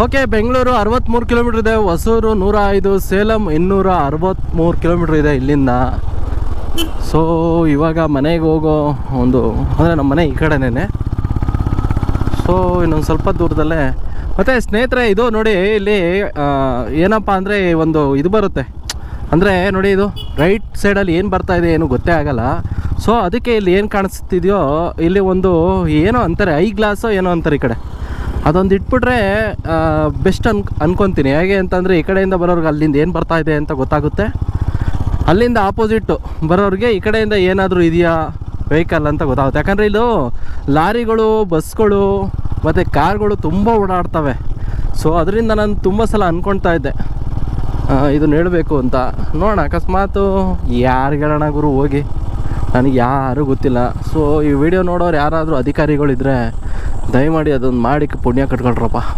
Okay, Bengaluru ಅರವತ್ತ್ಮೂರು kilometre ಇದೆ, ಹೊಸೂರು ನೂರ ಐದು, ಸೇಲಂ ಇನ್ನೂರ ಅರವತ್ತ್ಮೂರು ಕಿಲೋಮೀಟ್ರ್ ಇದೆ ಇಲ್ಲಿಂದ. ಸೊ ಇವಾಗ ಮನೆಗೆ ಹೋಗೋ ಒಂದು, ಅಂದರೆ ನಮ್ಮ ಮನೆ ಈ ಕಡೆನೇ ಸೊ ಇನ್ನೊಂದು ಸ್ವಲ್ಪ ದೂರದಲ್ಲೇ. ಮತ್ತು ಸ್ನೇಹಿತರೆ, ಇದು ನೋಡಿ, ಇಲ್ಲಿ ಏನಪ್ಪ ಅಂದರೆ ಒಂದು ಇದು ಬರುತ್ತೆ. ಅಂದರೆ ನೋಡಿ, ಇದು ರೈಟ್ ಸೈಡಲ್ಲಿ ಏನು ಬರ್ತಾ ಇದೆ ಏನು ಗೊತ್ತೇ ಆಗಲ್ಲ. ಸೊ ಅದಕ್ಕೆ ಇಲ್ಲಿ ಏನು ಕಾಣಿಸ್ತಿದೆಯೋ, ಇಲ್ಲಿ ಒಂದು, ಏನೋ ಅಂತಾರೆ, ಐ ಗ್ಲಾಸೋ ಏನೋ ಅಂತಾರೆ ಈ ಕಡೆ. ಅದೊಂದು ಇಟ್ಬಿಟ್ರೆ ಬೆಸ್ಟ್ ಅನ್ ಅನ್ಕೊತೀನಿ. ಹೇಗೆ ಅಂತಂದರೆ, ಈ ಕಡೆಯಿಂದ ಬರೋರ್ಗೆ ಅಲ್ಲಿಂದ ಏನು ಬರ್ತಾ ಇದೆ ಅಂತ ಗೊತ್ತಾಗುತ್ತೆ. ಅಲ್ಲಿಂದ ಆಪೋಸಿಟ್ಟು ಬರೋರಿಗೆ ಈ ಕಡೆಯಿಂದ ಏನಾದರೂ ಇದೆಯಾ ವೆಹಿಕಲ್ ಅಂತ ಗೊತ್ತಾಗುತ್ತೆ. ಯಾಕಂದರೆ ಇದು ಲಾರಿಗಳು ಬಸ್ಗಳು ಮತ್ತು ಕಾರ್ಗಳು ತುಂಬ ಓಡಾಡ್ತವೆ. ಸೊ ಅದರಿಂದ ನಾನು ತುಂಬ ಸಲ ಅಂದ್ಕೊಳ್ತಾ ಇದ್ದೆ. ಇದನ್ನು ಹೇಳಬೇಕು ಅಂತ. ನೋಡೋಣ, ಅಕಸ್ಮಾತು ಯಾರಿಗೆ ಹೇಳೋಣ ಗುರು, ಹೋಗಿ. ನನಗೆ ಯಾರೂ ಗೊತ್ತಿಲ್ಲ. ಸೊ ಈ ವಿಡಿಯೋ ನೋಡೋರು ಯಾರಾದರೂ ಅಧಿಕಾರಿಗಳಿದ್ರೆ ದಯಮಾಡಿ ಅದೊಂದು ಮಾಡಿ ಪುಣ್ಯ ಕಟ್ಕೊಳ್ರಪ್ಪ.